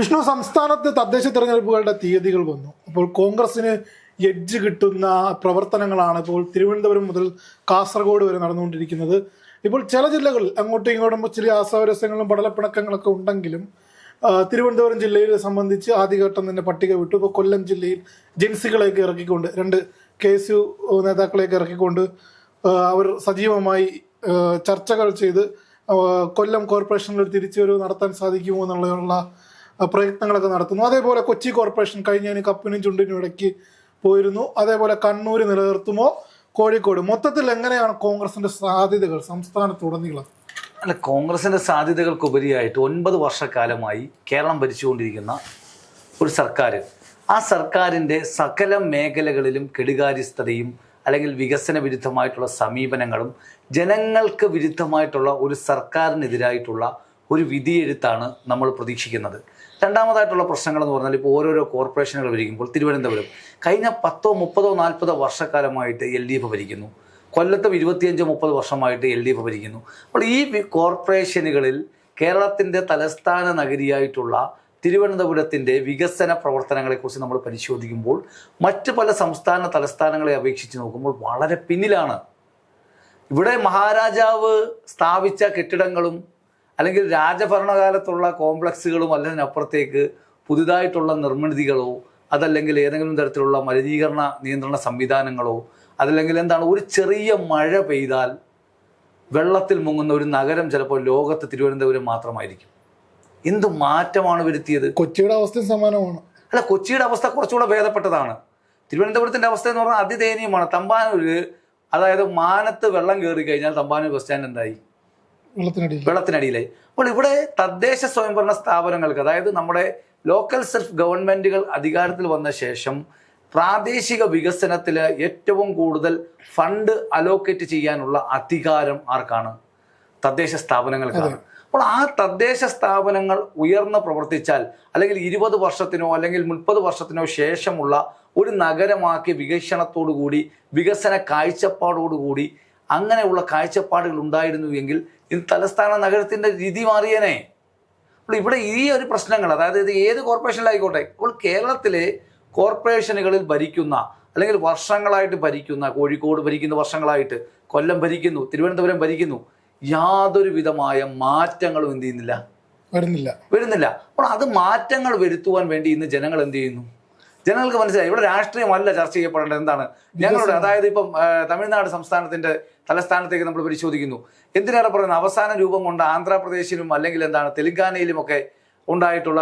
വിഷ്ണു സംസ്ഥാനത്ത് തദ്ദേശ തെരഞ്ഞെടുപ്പുകളുടെ തീയതികൾ വന്നു. അപ്പോൾ കോൺഗ്രസിന് എഡ്ജ് കിട്ടുന്ന പ്രവർത്തനങ്ങളാണ് ഇപ്പോൾ തിരുവനന്തപുരം മുതൽ കാസർഗോഡ് വരെ നടന്നുകൊണ്ടിരിക്കുന്നത്. ഇപ്പോൾ ചില ജില്ലകളിൽ അങ്ങോട്ടും ഇങ്ങോട്ടും ചെറിയ ആസാവരസ്യങ്ങളും പടലപ്പിണക്കങ്ങളൊക്കെ ഉണ്ടെങ്കിലും തിരുവനന്തപുരം ജില്ലയെ സംബന്ധിച്ച് ആദ്യഘട്ടം തന്നെ പട്ടിക വിട്ടു. ഇപ്പോൾ കൊല്ലം ജില്ലയിൽ ജൻസികളെയൊക്കെ ഇറക്കിക്കൊണ്ട് രണ്ട് കെ എസ് യു നേതാക്കളെയൊക്കെ ഇറക്കിക്കൊണ്ട് അവർ സജീവമായി ചർച്ചകൾ ചെയ്ത് കൊല്ലം കോർപ്പറേഷനിൽ ഒരു തിരിച്ചുവരവ് നടത്താൻ സാധിക്കുമോ എന്നുള്ള പ്രയത്നങ്ങളൊക്കെ നടത്തുന്നു. അതേപോലെ കൊച്ചി കോർപ്പറേഷൻ കഴിഞ്ഞതിന് കപ്പിനും ചുണ്ടിനും ഇടയ്ക്ക് പോയിരുന്നു. അതേപോലെ കണ്ണൂർ നിലനിർത്തുമോ? കോഴിക്കോട്. മൊത്തത്തിൽ എങ്ങനെയാണ് കോൺഗ്രസിന്റെ സാധ്യതകൾ സംസ്ഥാനത്തുടനീളം അല്ല കോൺഗ്രസിന്റെ സാധ്യതകൾക്കുപരിയായിട്ട് ഒൻപത് വർഷക്കാലമായി കേരളം ഭരിച്ചുകൊണ്ടിരിക്കുന്ന ഒരു സർക്കാർ ആ സർക്കാരിന്റെ സകല മേഖലകളിലും കെടുകാര്യസ്ഥതയും അല്ലെങ്കിൽ വികസന വിരുദ്ധമായിട്ടുള്ള സമീപനങ്ങളും ജനങ്ങൾക്ക് വിരുദ്ധമായിട്ടുള്ള ഒരു സർക്കാരിനെതിരായിട്ടുള്ള ഒരു വിധിയെഴുത്താണ് നമ്മൾ പ്രതീക്ഷിക്കുന്നത്. രണ്ടാമതായിട്ടുള്ള പ്രശ്നങ്ങൾ എന്ന് പറഞ്ഞാൽ ഇപ്പോൾ ഓരോരോ കോർപ്പറേഷനുകൾ ഭരിക്കുമ്പോൾ തിരുവനന്തപുരം കഴിഞ്ഞ പത്തോ മുപ്പതോ നാൽപ്പതോ വർഷക്കാലമായിട്ട് എൽ ഡി എഫ് ഭരിക്കുന്നു. കൊല്ലത്തും ഇരുപത്തിയഞ്ചോ മുപ്പത് വർഷമായിട്ട് എൽ ഡി എഫ് ഭരിക്കുന്നു. അപ്പോൾ ഈ കോർപ്പറേഷനുകളിൽ കേരളത്തിന്റെ തലസ്ഥാന നഗരിയായിട്ടുള്ള തിരുവനന്തപുരത്തിന്റെ വികസന പ്രവർത്തനങ്ങളെക്കുറിച്ച് നമ്മൾ പരിശോധിക്കുമ്പോൾ മറ്റ് പല സംസ്ഥാന തലസ്ഥാനങ്ങളെ അപേക്ഷിച്ച് നോക്കുമ്പോൾ വളരെ പിന്നിലാണ്. ഇവിടെ മഹാരാജാവ് സ്ഥാപിച്ച കെട്ടിടങ്ങളും അല്ലെങ്കിൽ രാജഭരണകാലത്തുള്ള കോംപ്ലക്സുകളും അല്ലതിനപ്പുറത്തേക്ക് പുതുതായിട്ടുള്ള നിർമ്മിതികളോ അതല്ലെങ്കിൽ ഏതെങ്കിലും തരത്തിലുള്ള മലിനീകരണ നിയന്ത്രണ സംവിധാനങ്ങളോ അതല്ലെങ്കിൽ എന്താണ് ഒരു ചെറിയ മഴ പെയ്താൽ വെള്ളത്തിൽ മുങ്ങുന്ന ഒരു നഗരം ചിലപ്പോൾ ലോകത്ത് തിരുവനന്തപുരം മാത്രമായിരിക്കും. എന്ത് മാറ്റമാണ് വരുത്തിയത്? കൊച്ചിയുടെ അവസ്ഥ സമാനമാണ്. അല്ല കൊച്ചിയുടെ അവസ്ഥ കുറച്ചുകൂടെ ഭേദപ്പെട്ടതാണ്. തിരുവനന്തപുരത്തിന്റെ അവസ്ഥ എന്ന് പറഞ്ഞാൽ അതിദയനീയമാണ്. തമ്പാനൂര് അതായത് മാനത്ത് വെള്ളം കയറി കഴിഞ്ഞാൽ തമ്പാനൂർ ബസ് സ്റ്റാൻഡ് എന്തായി? വെള്ളത്തിനടിയിലായി അപ്പോൾ ഇവിടെ തദ്ദേശ സ്വയംഭരണ സ്ഥാപനങ്ങൾക്ക് അതായത് നമ്മുടെ ലോക്കൽ സെൽഫ് ഗവൺമെന്റുകൾ അധികാരത്തിൽ വന്ന ശേഷം പ്രാദേശിക വികസനത്തിൽ ഏറ്റവും കൂടുതൽ ഫണ്ട് അലോക്കേറ്റ് ചെയ്യാനുള്ള അധികാരം ആർക്കാണ്? തദ്ദേശ സ്ഥാപനങ്ങൾക്കാണ്. അപ്പോൾ ആ തദ്ദേശ സ്ഥാപനങ്ങൾ ഉയർന്ന് പ്രവർത്തിച്ചാൽ അല്ലെങ്കിൽ ഇരുപത് വർഷത്തിനോ അല്ലെങ്കിൽ മുപ്പത് വർഷത്തിനോ ശേഷമുള്ള ഒരു നഗരമാക്കി വികസനത്തോടു കൂടി വികസന കാഴ്ചപ്പാടോടുകൂടി അങ്ങനെയുള്ള കാഴ്ചപ്പാടുകൾ ഉണ്ടായിരുന്നു എങ്കിൽ ഇത് തലസ്ഥാന നഗരത്തിന്റെ രീതി മാറിയേനെ. അപ്പോൾ ഇവിടെ ഈ ഒരു പ്രശ്നങ്ങൾ അതായത് ഇത് ഏത് കോർപ്പറേഷനിലായിക്കോട്ടെ ഇപ്പോൾ കേരളത്തിലെ കോർപ്പറേഷനുകളിൽ ഭരിക്കുന്ന അല്ലെങ്കിൽ വർഷങ്ങളായിട്ട് ഭരിക്കുന്ന കോഴിക്കോട് ഭരിക്കുന്ന വർഷങ്ങളായിട്ട് കൊല്ലം ഭരിക്കുന്നു തിരുവനന്തപുരം ഭരിക്കുന്നു യാതൊരു വിധമായ മാറ്റങ്ങളും എന്ത് ചെയ്യുന്നില്ല? വരുന്നില്ല. വരുന്നില്ല. അപ്പോൾ അത് മാറ്റങ്ങൾ വരുത്തുവാൻ വേണ്ടി ഇന്ന് ജനങ്ങൾ എന്ത് ചെയ്യുന്നു? ജനങ്ങൾക്ക് മനസ്സിലായി ഇവിടെ രാഷ്ട്രീയമല്ല ചർച്ച ചെയ്യപ്പെടേണ്ടത് എന്താണ്? ഞങ്ങളുടെ അതായത് ഇപ്പം തമിഴ്നാട് സംസ്ഥാനത്തിന്റെ തലസ്ഥാനത്തേക്ക് നമ്മൾ പരിശോധിക്കുന്നു. എന്തിനേറെ പറയുന്നത്? അവസാന രൂപം കൊണ്ട് ആന്ധ്രാപ്രദേശിലും അല്ലെങ്കിൽ എന്താണ് തെലങ്കാനയിലും ഒക്കെ ഉണ്ടായിട്ടുള്ള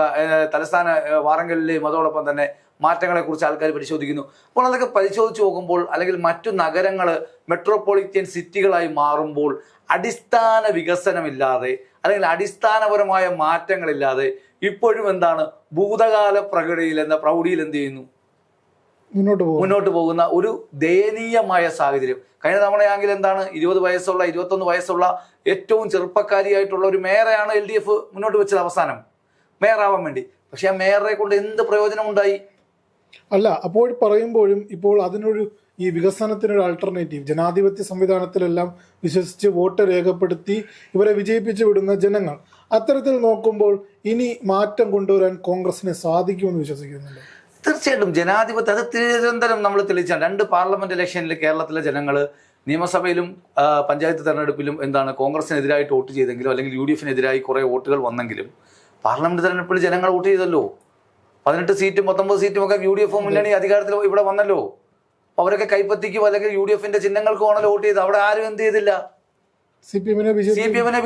തലസ്ഥാന വാറങ്കലിലെയും അതോടൊപ്പം തന്നെ മാറ്റങ്ങളെ കുറിച്ച് ആൾക്കാർ പരിശോധിക്കുന്നു. അപ്പോൾ അതൊക്കെ പരിശോധിച്ച് നോക്കുമ്പോൾ അല്ലെങ്കിൽ മറ്റു നഗരങ്ങൾ മെട്രോപൊളിറ്റൻ സിറ്റികളായി മാറുമ്പോൾ അടിസ്ഥാന വികസനമില്ലാതെ അല്ലെങ്കിൽ അടിസ്ഥാനപരമായ മാറ്റങ്ങളില്ലാതെ ഇപ്പോഴും എന്താണ് ഭൂതകാല പ്രകടയിൽ എന്ന പ്രൗഢിയിൽ എന്ത് ചെയ്യുന്നു? മുന്നോട്ട് പോകുന്ന ഒരു ദയനീയമായ സാഹചര്യം. കഴിഞ്ഞ തവണയാണെങ്കിൽ എന്താണ് ഇരുപത് വയസ്സുള്ള ഇരുപത്തൊന്ന് വയസ്സുള്ള ഏറ്റവും ചെറുപ്പക്കാരിയായിട്ടുള്ള ഒരു മേയറാണ് എൽ ഡി എഫ് മുന്നോട്ട് വെച്ചത് അവസാനം. മേയറാവാൻ വേണ്ടി. പക്ഷെ ആ മേയറെ കൊണ്ട് എന്ത് പ്രയോജനം ഉണ്ടായി അല്ല അപ്പോൾ പറയുമ്പോഴും ഇപ്പോൾ അതിനൊരു ഈ വികസനത്തിനൊരു ആൾട്ടർനേറ്റീവ് ജനാധിപത്യ സംവിധാനത്തിലെല്ലാം വിശ്വസിച്ച് വോട്ട് രേഖപ്പെടുത്തി ഇവരെ വിജയിപ്പിച്ചു വിടുന്ന ജനങ്ങൾ. അത്തരത്തിൽ നോക്കുമ്പോൾ ഇനി മാറ്റം കൊണ്ടുവരാൻ കോൺഗ്രസിന് സാധിക്കുമെന്ന് വിശ്വസിക്കുന്നുണ്ട്. തീർച്ചയായിട്ടും ജനാധിപത്യം അത് തിരുവനന്തപുരം നമ്മൾ തെളിയിച്ചാണ്. രണ്ട് പാർലമെന്റ് ഇലക്ഷനിൽ കേരളത്തിലെ ജനങ്ങൾ നിയമസഭയിലും പഞ്ചായത്ത് തെരഞ്ഞെടുപ്പിലും എന്താണ് കോൺഗ്രസിനെതിരായിട്ട് വോട്ട് ചെയ്തെങ്കിലും അല്ലെങ്കിൽ യു ഡി എഫിനെതിരായി കുറേ വോട്ടുകൾ വന്നെങ്കിലും പാർലമെന്റ് തെരഞ്ഞെടുപ്പിൽ ജനങ്ങൾ വോട്ട് ചെയ്തല്ലോ. പതിനെട്ട് സീറ്റും പത്തൊമ്പത് സീറ്റും ഒക്കെ യു ഡി എഫ് മുന്നണി അധികാരത്തിൽ ഇവിടെ വന്നല്ലോ. അവരൊക്കെ കൈപ്പത്തിക്കും അല്ലെങ്കിൽ യു ഡി എഫിന്റെ ചിഹ്നങ്ങൾക്കുമാണല്ലോ വോട്ട് ചെയ്ത്. അവിടെ ആരും എന്ത് ചെയ്തില്ല. സി പി എമ്മിനെ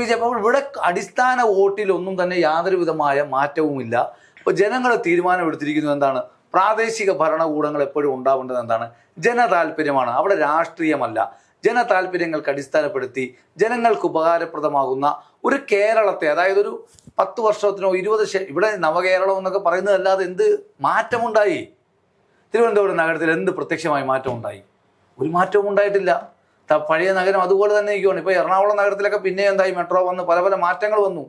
ബി ജെ പി ഇവിടെ അടിസ്ഥാന വോട്ടിൽ ഒന്നും തന്നെ യാതൊരു വിധമായ മാറ്റവുമില്ല. അപ്പോൾ ജനങ്ങൾ തീരുമാനമെടുത്തിരിക്കുന്നത് എന്താണ്? പ്രാദേശിക ഭരണകൂടങ്ങൾ എപ്പോഴും ഉണ്ടാവേണ്ടത് എന്താണ്? ജനതാല്പര്യമാണ് അവിടെ രാഷ്ട്രീയമല്ല. ജനതാല്പര്യങ്ങൾക്ക് അടിസ്ഥാനപ്പെടുത്തി ജനങ്ങൾക്ക് ഉപകാരപ്രദമാകുന്ന ഒരു കേരളത്തെ അതായത് ഒരു പത്ത് വർഷത്തിനോ ഇരുപത് ഇവിടെ നവകേരളം എന്നൊക്കെ പറയുന്നതല്ലാതെ എന്ത് മാറ്റമുണ്ടായി? തിരുവനന്തപുരം നഗരത്തിൽ എന്ത് പ്രത്യക്ഷമായി മാറ്റമുണ്ടായി? ഒരു മാറ്റവും ഉണ്ടായിട്ടില്ല. പഴയ നഗരം അതുപോലെ തന്നെ ഇരിക്കുകയാണ് ഇപ്പോൾ എറണാകുളം നഗരത്തിലൊക്കെ പിന്നെ എന്തായി? മെട്രോ വന്ന് പല പല മാറ്റങ്ങൾ വന്നു.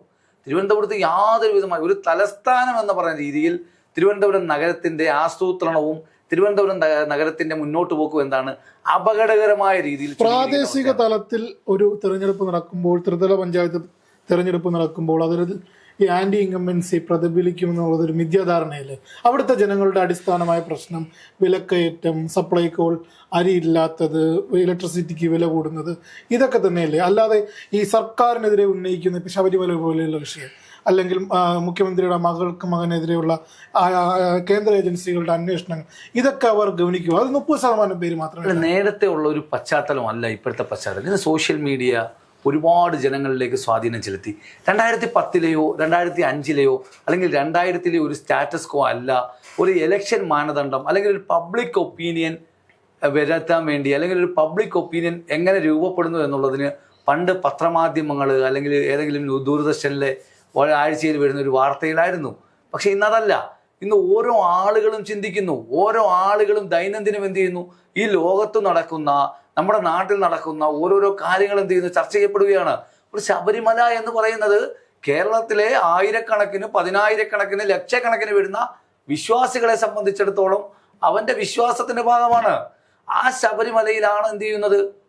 തിരുവനന്തപുരത്ത് യാതൊരു വിധമായി ഒരു തലസ്ഥാനം എന്ന് പറയുന്ന രീതിയിൽ തിരുവനന്തപുരം നഗരത്തിന്റെ ആസൂത്രണവും തിരുവനന്തപുരം നഗ- നഗരത്തിന്റെ മുന്നോട്ട് പോക്കും എന്താണ് അപകടകരമായ രീതിയിൽ പ്രാദേശിക തലത്തിൽ ഒരു തെരഞ്ഞെടുപ്പ് നടക്കുമ്പോൾ ത്രിതല പഞ്ചായത്ത് തെരഞ്ഞെടുപ്പ് നടക്കുമ്പോൾ അതൊരു ഈ ആന്റി ഇൻകമ്പൻസി പ്രതിഫലിക്കും എന്നുള്ളതൊരു മിഥ്യാധാരണയല്ലേ അവിടുത്തെ ജനങ്ങളുടെ അടിസ്ഥാനമായ പ്രശ്നം വിലക്കയറ്റം സപ്ലൈകോൾ അരിയില്ലാത്തത് ഇലക്ട്രിസിറ്റിക്ക് വില കൂടുന്നത് ഇതൊക്കെ തന്നെയല്ലേ? അല്ലാതെ ഈ സർക്കാരിനെതിരെ ഉന്നയിക്കുന്ന ശബരിമല പോലെയുള്ള വിഷയം അല്ലെങ്കിൽ മുഖ്യമന്ത്രിയുടെ മകൾക്ക് മകനെതിരെയുള്ള കേന്ദ്ര ഏജൻസികളുടെ അന്വേഷണങ്ങൾ ഇതൊക്കെ അവർ ഗവനിക്കും അത് മുപ്പത് ശതമാനം പേര് മാത്രമേ നേരത്തെ ഉള്ള ഒരു പശ്ചാത്തലമല്ല ഇപ്പോഴത്തെ പശ്ചാത്തലം. ഇത് സോഷ്യൽ മീഡിയ ഒരുപാട് ജനങ്ങളിലേക്ക് സ്വാധീനം ചെലുത്തി. രണ്ടായിരത്തി പത്തിലെയോ രണ്ടായിരത്തി അഞ്ചിലെയോ അല്ലെങ്കിൽ രണ്ടായിരത്തിലെ ഒരു സ്റ്റാറ്റസ് കോ അല്ല ഒരു എലക്ഷൻ മാനദണ്ഡം അല്ലെങ്കിൽ ഒരു പബ്ലിക് ഒപ്പീനിയൻ വരുത്താൻ വേണ്ടി അല്ലെങ്കിൽ ഒരു പബ്ലിക് ഒപ്പീനിയൻ എങ്ങനെ രൂപപ്പെടുന്നു എന്നുള്ളതിന് പണ്ട് പത്രമാധ്യമങ്ങൾ അല്ലെങ്കിൽ ഏതെങ്കിലും ദൂരദർശനിലെ ഒരാഴ്ചയിൽ വരുന്ന ഒരു വാർത്തയിലായിരുന്നു. പക്ഷെ ഇന്നതല്ല. ഇന്ന് ഓരോ ആളുകളും ചിന്തിക്കുന്നു. ഓരോ ആളുകളും ദൈനംദിനം എന്ത് ചെയ്യുന്നു? ഈ ലോകത്ത് നടക്കുന്ന നമ്മുടെ നാട്ടിൽ നടക്കുന്ന ഓരോരോ കാര്യങ്ങൾ എന്ത് ചെയ്യുന്നു? ചർച്ച ചെയ്യപ്പെടുകയാണ്. ഒരു ശബരിമല എന്ന് പറയുന്നത് കേരളത്തിലെ ആയിരക്കണക്കിന് പതിനായിരക്കണക്കിന് ലക്ഷക്കണക്കിന് വരുന്ന വിശ്വാസികളെ സംബന്ധിച്ചിടത്തോളം അവന്റെ വിശ്വാസത്തിന്റെ ഭാഗമാണ്. ആ ശബരിമലയിലാണ് എന്ത് ചെയ്യുന്നത്?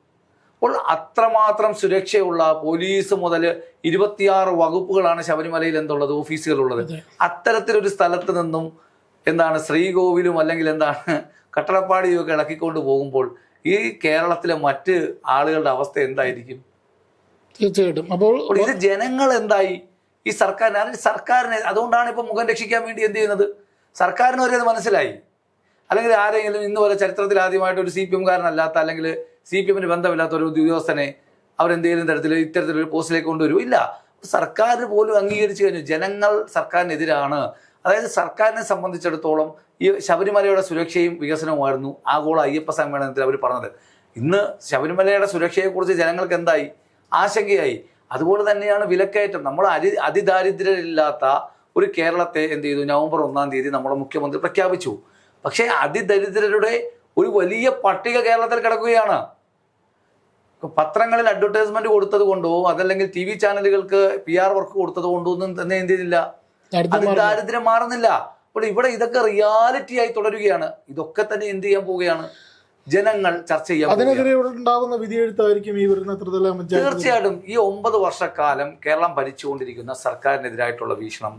അപ്പോൾ അത്രമാത്രം സുരക്ഷയുള്ള പോലീസ് മുതൽ ഇരുപത്തിയാറ് വകുപ്പുകളാണ് ശബരിമലയിൽ എന്തുള്ളത് ഓഫീസുകളുള്ളത് അത്തരത്തിലൊരു സ്ഥലത്ത് നിന്നും എന്താണ് ശ്രീകോവിലും അല്ലെങ്കിൽ എന്താണ് കട്ടളപ്പാടിയും ഒക്കെ ഇളക്കിക്കൊണ്ട് പോകുമ്പോൾ ഈ കേരളത്തിലെ മറ്റ് ആളുകളുടെ അവസ്ഥ എന്തായിരിക്കും? തീർച്ചയായിട്ടും. അപ്പോൾ ഇത് ജനങ്ങൾ എന്തായി? ഈ സർക്കാരിന് അല്ലെങ്കിൽ സർക്കാരിനെ അതുകൊണ്ടാണ് ഇപ്പൊ മുഖം രക്ഷിക്കാൻ വേണ്ടി എന്ത് ചെയ്യുന്നത്? സർക്കാരിന് വരെ അത് മനസ്സിലായി. അല്ലെങ്കിൽ ആരെങ്കിലും ഇന്ന് വരെ ചരിത്രത്തിൽ ആദ്യമായിട്ട് ഒരു സി പി എംകാരനല്ലാത്ത അല്ലെങ്കിൽ സി പി എമ്മിന് ബന്ധമില്ലാത്ത ഒരു ഉദ്യോഗസ്ഥനെ അവരെന്തെങ്കിലും തരത്തിൽ ഇത്തരത്തിലൊരു പോസ്റ്റിലേക്ക് കൊണ്ടുവരും. ഇല്ല. സർക്കാർ പോലും അംഗീകരിച്ചു കഴിഞ്ഞു. ജനങ്ങൾ സർക്കാരിനെതിരാണ്. അതായത് സർക്കാരിനെ സംബന്ധിച്ചിടത്തോളം ഈ ശബരിമലയുടെ സുരക്ഷയും വികസനവുമായിരുന്നു ആഗോള അയ്യപ്പ സമ്മേളനത്തിൽ അവർ പറഞ്ഞത്. ഇന്ന് ശബരിമലയുടെ സുരക്ഷയെക്കുറിച്ച് ജനങ്ങൾക്ക് എന്തായി? ആശങ്കയായി. അതുപോലെ തന്നെയാണ് വിലക്കയറ്റം. നമ്മൾ അതി അതിദാരിദ്ര്യമില്ലാത്ത ഒരു കേരളത്തെ എന്ത് ചെയ്തു? നവംബർ ഒന്നാം തീയതി നമ്മുടെ മുഖ്യമന്ത്രി പ്രഖ്യാപിച്ചു. പക്ഷേ അതിദരിദ്രരുടെ ഒരു വലിയ പട്ടിക കേരളത്തിൽ കിടക്കുകയാണ്. പത്രങ്ങളിൽ അഡ്വർടൈസ്മെന്റ് കൊടുത്തത് കൊണ്ടോ അതല്ലെങ്കിൽ ടി വി ചാനലുകൾക്ക് പി ആർ വർക്ക് കൊടുത്തത് കൊണ്ടോ ഒന്നും തന്നെ എന്ത് ചെയ്തില്ല. ദാരിദ്ര്യം അത് ദാരിദ്ര്യം മാറുന്നില്ല. അപ്പോൾ ഇവിടെ ഇതൊക്കെ റിയാലിറ്റി ആയി തുടരുകയാണ്. ഇതൊക്കെ തന്നെ എന്ത് ചെയ്യാൻ പോവുകയാണ്? ജനങ്ങൾ ചർച്ച ചെയ്യാൻ. അതിനെതിരെ ഉണ്ടാകുന്ന വിധിയെഴുത്തായിരിക്കും ഈ വരുന്ന ത്രിതല പഞ്ചായത്ത് തീർച്ചയായിട്ടും ഈ ഒമ്പത് വർഷക്കാലം കേരളം ഭരിച്ചുകൊണ്ടിരിക്കുന്ന സർക്കാരിനെതിരായിട്ടുള്ള വീക്ഷണം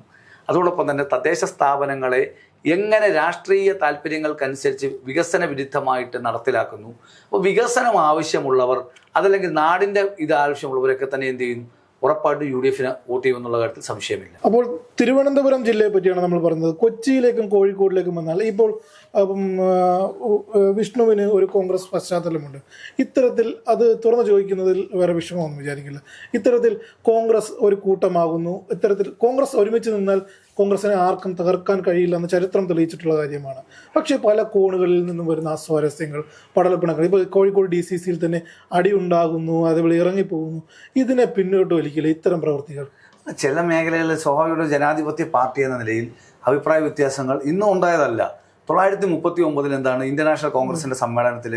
അതോടൊപ്പം തന്നെ തദ്ദേശ സ്ഥാപനങ്ങളെ എങ്ങനെ രാഷ്ട്രീയ താല്പര്യങ്ങൾക്കനുസരിച്ച് വികസന വിരുദ്ധമായിട്ട് നടപ്പിലാക്കുന്നു അപ്പോൾ വികസനം ആവശ്യമുള്ളവർ അതല്ലെങ്കിൽ നാടിന്റെ ഇത് ആവശ്യമുള്ളവരൊക്കെ തന്നെ എന്ത് ചെയ്യുന്നു? ഉറപ്പായിട്ടും യു ഡി എഫിന് വോട്ട് ചെയ്യുമെന്നുള്ള കാര്യത്തിൽ സംശയമില്ല. അപ്പോൾ തിരുവനന്തപുരം ജില്ലയെ പറ്റിയാണ് നമ്മൾ പറഞ്ഞത്. കൊച്ചിയിലേക്കും കോഴിക്കോടിലേക്കും വന്നാൽ ഇപ്പോൾ വിഷ്ണുവിന് ഒരു കോൺഗ്രസ് പശ്ചാത്തലമുണ്ട്. ഇത്തരത്തിൽ അത് തുറന്നു ചോദിക്കുന്നതിൽ വേറെ വിഷമമൊന്നും വിചാരിക്കില്ല. ഇത്തരത്തിൽ കോൺഗ്രസ് ഒരു കൂട്ടമാകുന്നു. ഇത്തരത്തിൽ കോൺഗ്രസ് ഒരുമിച്ച് നിന്നാൽ കോൺഗ്രസിനെ ആർക്കും തകർക്കാൻ കഴിയില്ല എന്ന് ചരിത്രം തെളിയിച്ചിട്ടുള്ള കാര്യമാണ്. പക്ഷേ പല കോണുകളിൽ നിന്നും വരുന്ന അസ്വാരസ്യങ്ങൾ പടലപ്പിണങ്ങൾ ഇപ്പോൾ കോഴിക്കോട് ഡി സി സിയിൽ തന്നെ അടി ഉണ്ടാകുന്നു അതേപോലെ ഇറങ്ങിപ്പോകുന്നു. ഇതിനെ പിന്നോട്ട് വലിക്കില്ല ഇത്തരം പ്രവൃത്തികൾ ചില മേഖലകളിൽ സ്വാഭാവിക ജനാധിപത്യ പാർട്ടി എന്ന നിലയിൽ അഭിപ്രായ വ്യത്യാസങ്ങൾ ഇന്നും ഉണ്ടായതല്ല. തൊള്ളായിരത്തി മുപ്പത്തി ഒമ്പതിൽ എന്താണ് ഇന്ത്യൻ നാഷണൽ കോൺഗ്രസിന്റെ സമ്മേളനത്തിൽ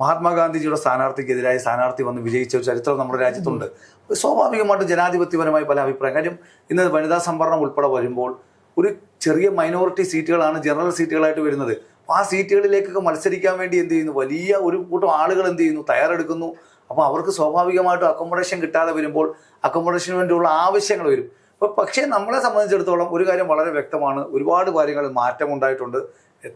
മഹാത്മാഗാന്ധിജിയുടെ സ്ഥാനാർത്ഥിക്കെതിരായി സ്ഥാനാർത്ഥി വന്ന് വിജയിച്ച ഒരു ചരിത്രം നമ്മുടെ രാജ്യത്തുണ്ട്. സ്വാഭാവികമായിട്ടും ജനാധിപത്യപരമായ പല അഭിപ്രായം. കാര്യം ഇന്ന് വനിതാ സംവരണം ഉൾപ്പെടെ വരുമ്പോൾ ഒരു ചെറിയ മൈനോറിറ്റി സീറ്റുകളാണ് ജനറൽ സീറ്റുകളായിട്ട് വരുന്നത്. അപ്പോൾ ആ സീറ്റുകളിലേക്കൊക്കെ മത്സരിക്കാൻ വേണ്ടി എന്ത് ചെയ്യുന്നു? വലിയ ഒരു കൂട്ടം ആളുകൾ എന്ത് ചെയ്യുന്നു? തയ്യാറെടുക്കുന്നു. അപ്പോൾ അവർക്ക് സ്വാഭാവികമായിട്ടും അക്കോമഡേഷൻ കിട്ടാതെ വരുമ്പോൾ അക്കോമഡേഷന് വേണ്ടിയുള്ള ആവശ്യങ്ങൾ വരും. അപ്പോൾ പക്ഷേ നമ്മളെ സംബന്ധിച്ചിടത്തോളം ഒരു കാര്യം വളരെ വ്യക്തമാണ്. ഒരുപാട് കാര്യങ്ങളിൽ മാറ്റം ഉണ്ടായിട്ടുണ്ട്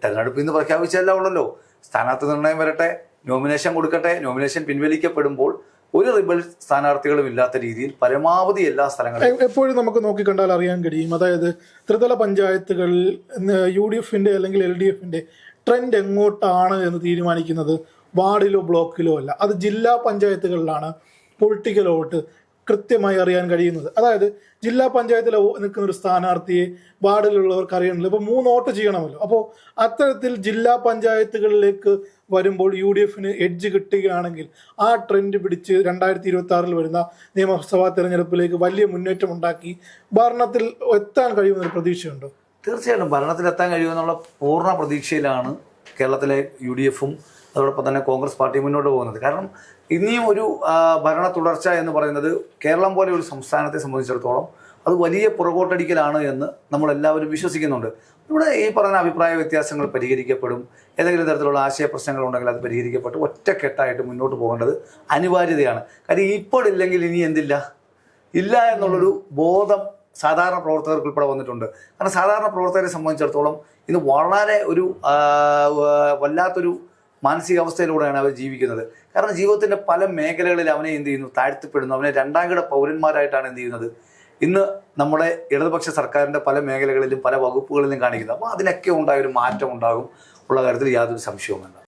തെരഞ്ഞെടുപ്പ് ഇന്ന് പ്രഖ്യാപിച്ചതല്ല ഉള്ളല്ലോ. സ്ഥാനാർത്ഥി നിർണയം വരട്ടെ. നോമിനേഷൻ കൊടുക്കട്ടെ. നോമിനേഷൻ പിൻവലിക്കപ്പെടുമ്പോൾ ഒരു റിബൽ സ്ഥാനാർത്ഥികളും ഇല്ലാത്ത രീതിയിൽ പരമാവധി എല്ലാ സ്ഥലങ്ങളിലും എപ്പോഴും നമുക്ക് നോക്കിക്കണ്ടാൽ അറിയാൻ കഴിയും. അതായത് ത്രിതല പഞ്ചായത്തുകളിൽ യു ഡി എഫിന്റെ അല്ലെങ്കിൽ എൽ ഡി എഫിന്റെ ട്രെൻഡ് എങ്ങോട്ടാണ് എന്ന് തീരുമാനിക്കുന്നത്? വാർഡിലോ ബ്ലോക്കിലോ അല്ല. അത് ജില്ലാ പഞ്ചായത്തുകളിലാണ്. പൊളിറ്റിക്കൽ വോട്ട് കൃത്യമായി അറിയാൻ കഴിയുന്നത്. അതായത് ജില്ലാ പഞ്ചായത്തിൽ നിൽക്കുന്ന ഒരു സ്ഥാനാർത്ഥിയെ വാർഡിലുള്ളവർക്ക് അറിയണമല്ലോ. അപ്പോൾ മൂന്ന് വോട്ട് ചെയ്യണമല്ലോ. അപ്പോൾ അത്തരത്തിൽ ജില്ലാ പഞ്ചായത്തുകളിലേക്ക് വരുമ്പോൾ യു ഡി എഫിന് എഡ്ജ് കിട്ടുകയാണെങ്കിൽ ആ ട്രെൻഡ് പിടിച്ച് രണ്ടായിരത്തി ഇരുപത്തി ആറിൽ വരുന്ന നിയമസഭാ തെരഞ്ഞെടുപ്പിലേക്ക് വലിയ മുന്നേറ്റം ഉണ്ടാക്കി ഭരണത്തിൽ എത്താൻ കഴിയുമെന്നൊരു പ്രതീക്ഷയുണ്ടോ? തീർച്ചയായിട്ടും ഭരണത്തിലെത്താൻ കഴിയുമെന്നുള്ള പൂർണ പ്രതീക്ഷയിലാണ് കേരളത്തിലെ യു ഡി എഫും അതോടൊപ്പം തന്നെ കോൺഗ്രസ് പാർട്ടി മുന്നോട്ട് പോകുന്നത്. കാരണം ഇനിയും ഒരു ഭരണ തുടർച്ച എന്ന് പറയുന്നത് കേരളം പോലെ ഒരു സംസ്ഥാനത്തെ സംബന്ധിച്ചിടത്തോളം അത് വലിയ പുറകോട്ടടിക്കലാണ് എന്ന് നമ്മളെല്ലാവരും വിശ്വസിക്കുന്നുണ്ട്. ഇവിടെ ഈ പറഞ്ഞ അഭിപ്രായ വ്യത്യാസങ്ങൾ പരിഹരിക്കപ്പെടും. ഏതെങ്കിലും തരത്തിലുള്ള ആശയ പ്രശ്നങ്ങൾ ഉണ്ടെങ്കിൽ അത് പരിഹരിക്കപ്പെട്ട് ഒറ്റക്കെട്ടായിട്ട് മുന്നോട്ട് പോകേണ്ടത് അനിവാര്യതയാണ്. കാര്യം ഇപ്പോഴില്ലെങ്കിൽ ഇനി എന്തില്ല? ഇല്ല എന്നുള്ളൊരു ബോധം സാധാരണ പ്രവർത്തകർക്ക് ഉൾപ്പെടെ വന്നിട്ടുണ്ട്. കാരണം സാധാരണ പ്രവർത്തകരെ സംബന്ധിച്ചിടത്തോളം ഇന്ന് വളരെ ഒരു വല്ലാത്തൊരു മാനസികാവസ്ഥയിലൂടെയാണ് അവർ ജീവിക്കുന്നത്. കാരണം ജീവിതത്തിന്റെ പല മേഖലകളിൽ അവനെ എന്ത് ചെയ്യുന്നു? താഴ്ത്തിപ്പെടുന്നു. അവനെ രണ്ടാം കിട പൗരന്മാരായിട്ടാണ് എന്ത് ചെയ്യുന്നത്? ഇന്ന് നമ്മുടെ ഇടതുപക്ഷ സർക്കാരിന്റെ പല മേഖലകളിലും പല വകുപ്പുകളിലും കാണിക്കുന്നത്. അപ്പോൾ അതിനൊക്കെ ഉണ്ടായ ഒരു മാറ്റം ഉണ്ടാകും ഉള്ള കാര്യത്തിൽ യാതൊരു സംശയവും വേണ്ട